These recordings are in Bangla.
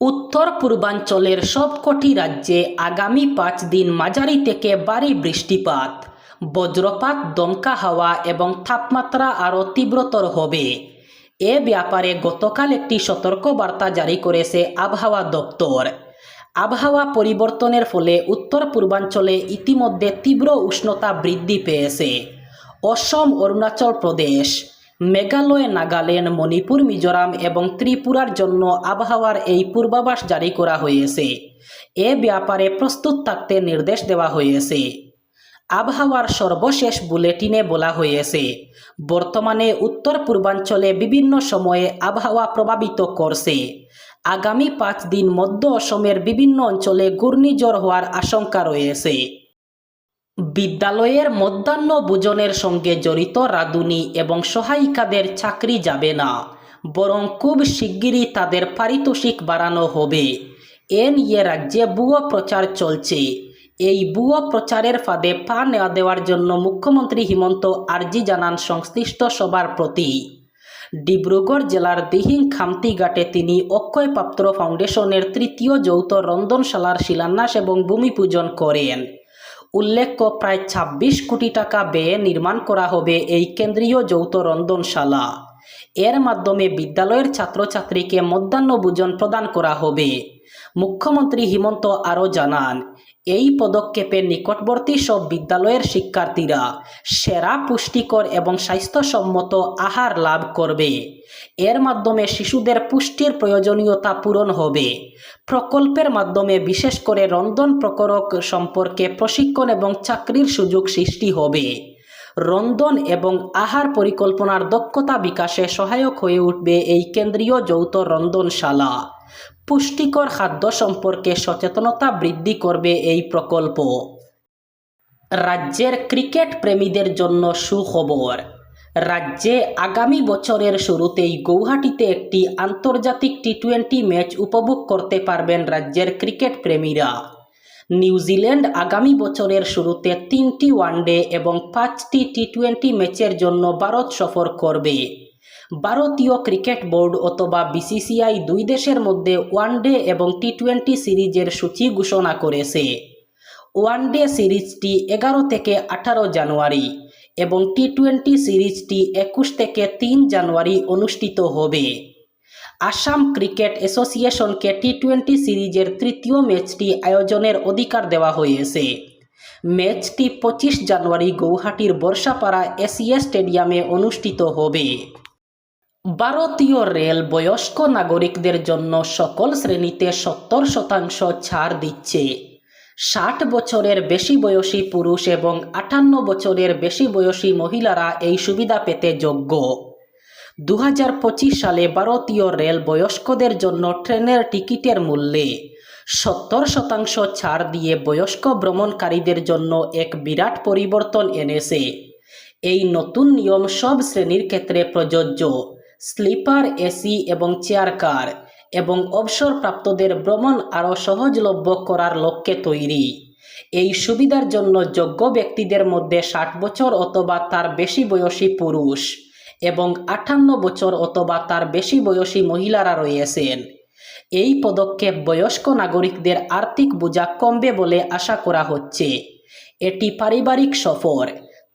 উত্তর পূর্বাঞ্চলের সবকটি রাজ্যে আগামী পাঁচ দিন মাঝারি থেকে ভারী বৃষ্টিপাত। বজ্রপাত, দমকা হাওয়া এবং তাপমাত্রা আরও তীব্রতর হবে। এ ব্যাপারে গতকাল একটি সতর্কবার্তা জারি করেছে আবহাওয়া দপ্তর। আবহাওয়া পরিবর্তনের ফলে উত্তর পূর্বাঞ্চলে ইতিমধ্যে তীব্র উষ্ণতা বৃদ্ধি পেয়েছে। অসম, অরুণাচল প্রদেশ মেঘালয়, নাগাল্যান্ড, মণিপুর, মিজোরাম এবং ত্রিপুরার জন্য আবহাওয়ার এই পূর্বাভাস জারি করা হয়েছে। এ ব্যাপারে প্রস্তুত থাকতে নির্দেশ দেওয়া হয়েছে। আবহাওয়ার সর্বশেষ বুলেটিনে বলা হয়েছে, বর্তমানে উত্তর পূর্বাঞ্চলে বিভিন্ন সময়ে আবহাওয়া প্রভাবিত করছে। আগামী পাঁচ দিন মধ্য অসমের বিভিন্ন অঞ্চলে ঘূর্ণিঝড় হওয়ার আশঙ্কা রয়েছে। বিদ্যালয়ের মধ্যাহ্ন ভোজনের সঙ্গে জড়িত রাঁধুনি এবং সহায়িকাদের চাকরি যাবে না, বরং খুব শিগগিরই তাদের পারিতোষিক বাড়ানো হবে। এ নিয়ে রাজ্যে ভুয়ো প্রচার চলছে। এই ভুয়ো প্রচারের ফাঁদে পা নেওয়া দেওয়ার জন্য মুখ্যমন্ত্রী হিমন্ত আর্জি জানান সংশ্লিষ্ট সবার প্রতি। ডিব্রুগড় জেলার দিহিং খামতিঘাটে তিনি অক্ষয় পাত্র ফাউন্ডেশনের তৃতীয় যৌথ রন্ধনশালার শিলান্যাস এবং ভূমি পূজন করেন। উল্লেখ্য, প্রায় ২৬ কোটি টাকা ব্যয়ে নির্মাণ করা হবে এই কেন্দ্রীয় যৌথ রন্ধনশালা। এর মাধ্যমে বিদ্যালয়ের ছাত্রছাত্রীকে মধ্যাহ্ন ভোজন প্রদান করা হবে। মুখ্যমন্ত্রী হিমন্ত আরও জানান, এই পদক্ষেপে নিকটবর্তী সব বিদ্যালয়ের শিক্ষার্থীরা সেরা, পুষ্টিকর এবং স্বাস্থ্যসম্মত আহার লাভ করবে। এর মাধ্যমে শিশুদের পুষ্টির প্রয়োজনীয়তা পূরণ হবে। প্রকল্পের মাধ্যমে বিশেষ করে রন্ধন প্রকরক সম্পর্কে প্রশিক্ষণ এবং চাকরির সুযোগ সৃষ্টি হবে। রন্ধন এবং আহার পরিকল্পনার দক্ষতা বিকাশে সহায়ক হয়ে উঠবে এই কেন্দ্রীয় যৌথ রন্ধনশালা। পুষ্টিকর খাদ্য সম্পর্কে সচেতনতা বৃদ্ধি করবে এই প্রকল্প। রাজ্যের ক্রিকেট প্রেমীদের জন্য সুখবর। রাজ্যে আগামী বছরের শুরুতেই গৌহাটিতে একটি আন্তর্জাতিক টি টোয়েন্টি ম্যাচ উপভোগ করতে পারবেন রাজ্যের ক্রিকেট প্রেমীরা। নিউজিল্যান্ড আগামী বছরের শুরুতে তিনটি ওয়ানডে এবং পাঁচটি টি টোয়েন্টি ম্যাচের জন্য ভারত সফর করবে। ভারতীয় ক্রিকেট বোর্ড অথবা বিসিসিআই দুই দেশের মধ্যে ওয়ানডে এবং টি টোয়েন্টি সিরিজের সূচি ঘোষণা করেছে। ওয়ানডে সিরিজটি এগারো থেকে আঠারো জানুয়ারি এবং টি টোয়েন্টি সিরিজটি একুশ থেকে তিন জানুয়ারি অনুষ্ঠিত হবে। আসাম ক্রিকেট অ্যাসোসিয়েশনকে টি টোয়েন্টি সিরিজের তৃতীয় ম্যাচটি আয়োজনের অধিকার দেওয়া হয়েছে। ম্যাচটি পঁচিশ জানুয়ারি গৌহাটির বর্ষাপাড়া এসিএ স্টেডিয়ামে অনুষ্ঠিত হবে। ভারতীয় রেল বয়স্ক নাগরিকদের জন্য সকল শ্রেণীতে সত্তর শতাংশ ছাড় দিচ্ছে। ষাট বছরের বেশি বয়সী পুরুষ এবং আটান্ন বছরের বেশি বয়সী মহিলারা এই সুবিধা পেতে যোগ্য। দু হাজার পঁচিশ সালে ভারতীয় রেল বয়স্কদের জন্য ট্রেনের টিকিটের মূল্যে সত্তর শতাংশ ছাড় দিয়ে বয়স্ক ভ্রমণকারীদের জন্য এক বিরাট পরিবর্তন এনেছে। এই নতুন নিয়ম সব শ্রেণির ক্ষেত্রে প্রযোজ্য। স্লিপার, এসি এবং চেয়ার কার এবং অবসরপ্রাপ্তদের ভ্রমণ আরও সহজলভ্য করার লক্ষ্যে তৈরি। এই সুবিধার জন্য যোগ্য ব্যক্তিদের মধ্যে ষাট বছর অথবা তার বেশি বয়সী পুরুষ এবং আটান্ন বছর অথবা তার বেশি বয়সী মহিলারা রয়েছেন। এই পদক্ষেপ বয়স্ক নাগরিকদের আর্থিক বোঝা কমবে বলে আশা করা হচ্ছে। এটি পারিবারিক সফর,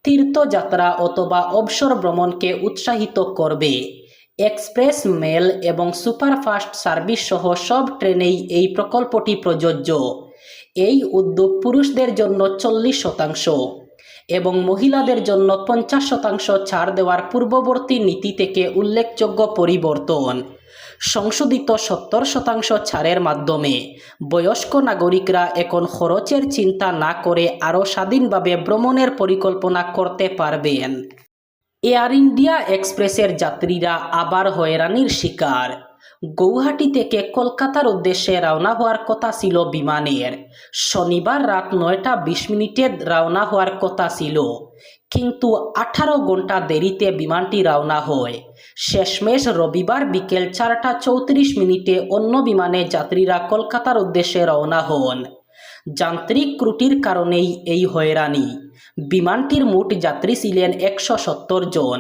তীর্থযাত্রা অথবা অবসর ভ্রমণকে উৎসাহিত করবে। এক্সপ্রেস মেল এবং সুপারফাস্ট সার্ভিস সহ সব ট্রেনেই এই প্রকল্পটি প্রযোজ্য। এই উদ্যোগ পুরুষদের জন্য চল্লিশ শতাংশ এবং মহিলাদের জন্য পঞ্চাশ শতাংশ ছাড় দেওয়ার পূর্ববর্তী নীতি থেকে উল্লেখযোগ্য পরিবর্তন। সংশোধিত সত্তর শতাংশ ছাড়ের মাধ্যমে বয়স্ক নাগরিকরা এখন খরচের চিন্তা না করে আরও স্বাধীনভাবে ভ্রমণের পরিকল্পনা করতে পারবেন। এয়ার ইন্ডিয়া এক্সপ্রেসের যাত্রীরা আবার হয়রানির শিকার। গৌহাটি থেকে কলকাতার উদ্দেশ্যে রওনা হওয়ার কথা ছিল বিমানের। শনিবার রাত নয়টা বিশ মিনিটে রওনা হওয়ার কথা ছিল। কিন্তু আঠারো ঘণ্টা দেরিতে বিমানটি রওনা হয়। শেষমেশ রবিবার বিকেল চারটা চৌত্রিশ মিনিটে অন্য বিমানে যাত্রীরা কলকাতার উদ্দেশ্যে রওনা হন। যান্ত্রিক ত্রুটির কারণেই এই হয়রানি। বিমানটির মোট যাত্রী ছিলেন একশো সত্তর জন।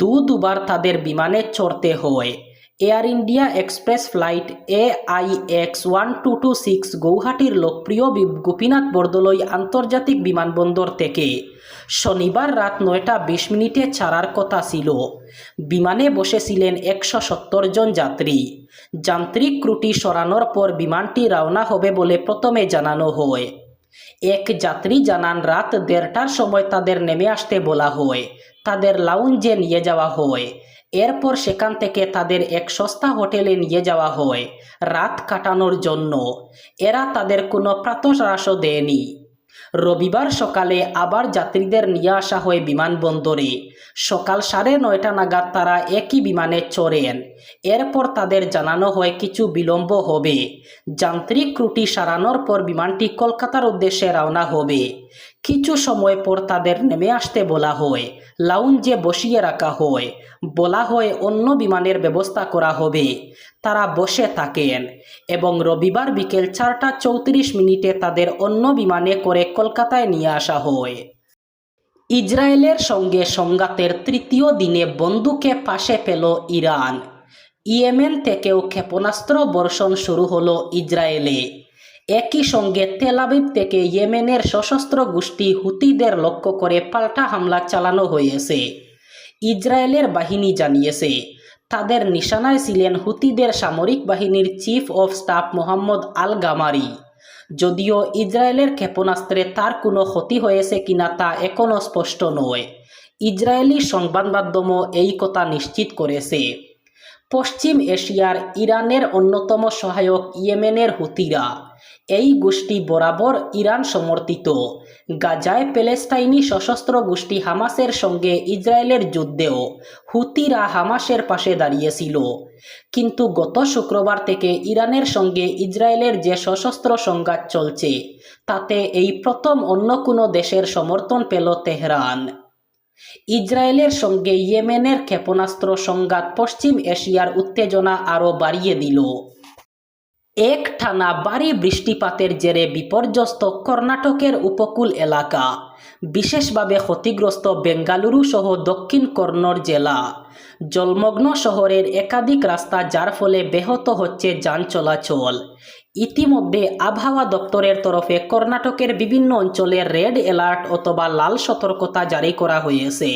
দু দুবার তাদের বিমানে চড়তে হয়। Air India Express flight A I X one two two six গৌহাটির লোকপ্রিয় গোপীনাথ বরদলৈ আন্তর্জাতিক বিমানবন্দর থেকে শনিবার রাত নয়টা বিশ মিনিটে ছাড়ার কথা ছিল। বিমানে বসেছিলেন একশো সত্তর জন যাত্রী। যান্ত্রিক ত্রুটি সরানোর পর বিমানটি রওনা হবে বলে প্রথমে জানানো হয়। এক যাত্রী জানান, রাত দেড়টার সময় তাদের নেমে আসতে বলা হয়। তাদের লাউঞ্জে নিয়ে যাওয়া হয়। এরপর সেখান থেকে তাদের এক সস্তা হোটেলে নিয়ে যাওয়া হয়। রাত কাটানোর জন্য। এরা তাদের কোনো প্রাতরাশও দেয়নি। রবিবার সকালে আবার যাত্রীদের নিয়ে আসা হয় বিমানবন্দরে। সকাল সাড়ে নয়টা নাগাদ তারা একই বিমানে চড়েন। এরপর তাদের জানানো হয় কিছু বিলম্ব হবে। যান্ত্রিক ত্রুটি সারানোর পর বিমানটি কলকাতার উদ্দেশ্যে রওনা হবে। কিছু সময় পর তাদের নেমে আসতে বলা হয়। লাউঞ্জে বসিয়ে রাখা হয়। বলা হয় অন্য বিমানের ব্যবস্থা করা হবে। তারা বসে থাকেন এবং রবিবার বিকেল চারটা চৌত্রিশ মিনিটে তাদের অন্য বিমানে করে কলকাতায় নিয়ে আসা হয়। ইসরায়েলের সঙ্গে সংঘাতের তৃতীয় দিনে বন্দুকে পাশে পেল ইরান। ইয়েমেন থেকেও ক্ষেপণাস্ত্র বর্ষণ শুরু হলো ইসরায়েলে। একই সঙ্গে তেলাবিব থেকে ইয়েমেনের সশস্ত্র গোষ্ঠী হুতিদের লক্ষ্য করে পাল্টা হামলা চালানো হয়েছে। ইসরায়েলের বাহিনী জানিয়েছে, তাদের নিশানায় ছিলেন হুতিদের সামরিক বাহিনীর chief of staff Mohammad al Ghamari যদিও ইসরায়েলের ক্ষেপণাস্ত্রে তার কোনো ক্ষতি হয়েছে কিনা তা এখনও স্পষ্ট নয়। ইসরায়েলি সংবাদ মাধ্যমও এই কথা নিশ্চিত করেছে। পশ্চিম এশিয়ার ইরানের অন্যতম সহায়ক ইয়েমেনের হুতিরা এই গোষ্ঠী বরাবর ইরান সমর্থিত। গাজায় প্যালেস্টাইনি সশস্ত্র গোষ্ঠী হামাসের সঙ্গে ইসরায়েলের যুদ্ধেও হুতিরা হামাসের পাশে দাঁড়িয়েছিল। কিন্তু গত শুক্রবার থেকে ইরানের সঙ্গে ইসরায়েলের যে সশস্ত্র সংঘাত চলছে, তাতে এই প্রথম অন্য কোনো দেশের সমর্থন পেল তেহরান। ইসরায়েলের সঙ্গে ইয়েমেনের ক্ষেপণাস্ত্র সংঘাত পশ্চিম এশিয়ার উত্তেজনা আরও বাড়িয়ে দিল। এক টানা ভারী বৃষ্টিপাতের জেরে বিপর্যস্ত কর্ণাটকের উপকূল এলাকা। বিশেষভাবে ক্ষতিগ্রস্ত বেঙ্গালুরু সহ দক্ষিণ কন্নড় জেলা। জলমগ্ন শহরের একাধিক রাস্তা যার ফলে ব্যাহত হচ্ছে যান চলাচল। ইতিমধ্যে আবহাওয়া দপ্তরের তরফে কর্ণাটকের বিভিন্ন অঞ্চলে রেড অ্যালার্ট অথবা লাল সতর্কতা জারি করা হয়েছে।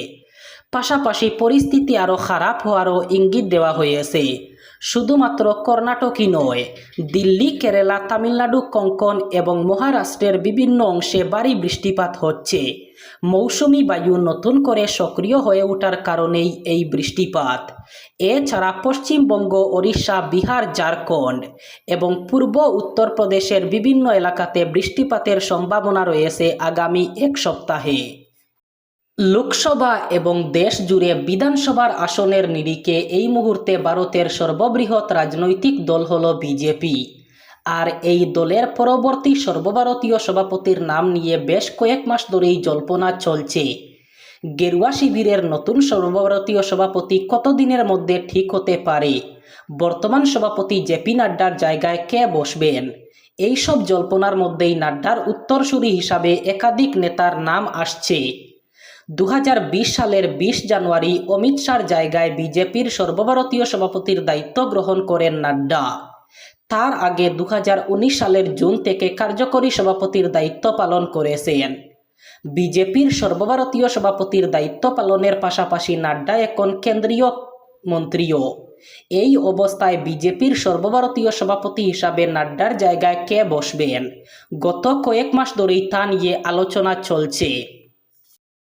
পাশাপাশি পরিস্থিতি আরও খারাপ হওয়ারও ইঙ্গিত দেওয়া হয়েছে। শুধুমাত্র কর্ণাটকই নয়, দিল্লি, কেরালা, তামিলনাড়ু, কঙ্কন এবং মহারাষ্ট্রের বিভিন্ন অংশে ভারী বৃষ্টিপাত হচ্ছে। মৌসুমি বায়ু নতুন করে সক্রিয় হয়ে ওঠার কারণেই এই বৃষ্টিপাত। এছাড়া পশ্চিমবঙ্গ, ওড়িশা, বিহার, ঝাড়খণ্ড এবং পূর্ব উত্তরপ্রদেশের বিভিন্ন এলাকাতে বৃষ্টিপাতের সম্ভাবনা রয়েছে আগামী এক সপ্তাহে। লোকসভা এবং দেশ জুড়ে বিধানসভার আসনের নিরিখে এই মুহূর্তে ভারতের সর্ববৃহৎ রাজনৈতিক দল হল বিজেপি। আর এই দলের পরবর্তী সর্বভারতীয় সভাপতির নাম নিয়ে বেশ কয়েক মাস ধরেই জল্পনা চলছে। গেরুয়া শিবিরের নতুন সর্বভারতীয় সভাপতি কতদিনের মধ্যে ঠিক হতে পারে? বর্তমান সভাপতি জেপি নাড্ডার জায়গায় কে বসবেন? এইসব জল্পনার মধ্যেই নাড্ডার উত্তরসূরি হিসাবে একাধিক নেতার নাম আসছে। দু হাজার বিশ সালের বিশ জানুয়ারি অমিত শাহর জায়গায় বিজেপির সর্বভারতীয় সভাপতির দায়িত্ব গ্রহণ করেন নাড্ডা। তার আগে দু হাজার উনিশ সালের জুন থেকে কার্যকরী সভাপতির দায়িত্ব পালন করেছেন। বিজেপির সর্বভারতীয় সভাপতির দায়িত্ব পালনের পাশাপাশি নাড্ডা এখন কেন্দ্রীয় মন্ত্রীও। এই অবস্থায় বিজেপির সর্বভারতীয় সভাপতি হিসাবে নাড্ডার জায়গায় কে বসবেন? গত কয়েক মাস ধরেই তা নিয়ে আলোচনা চলছে।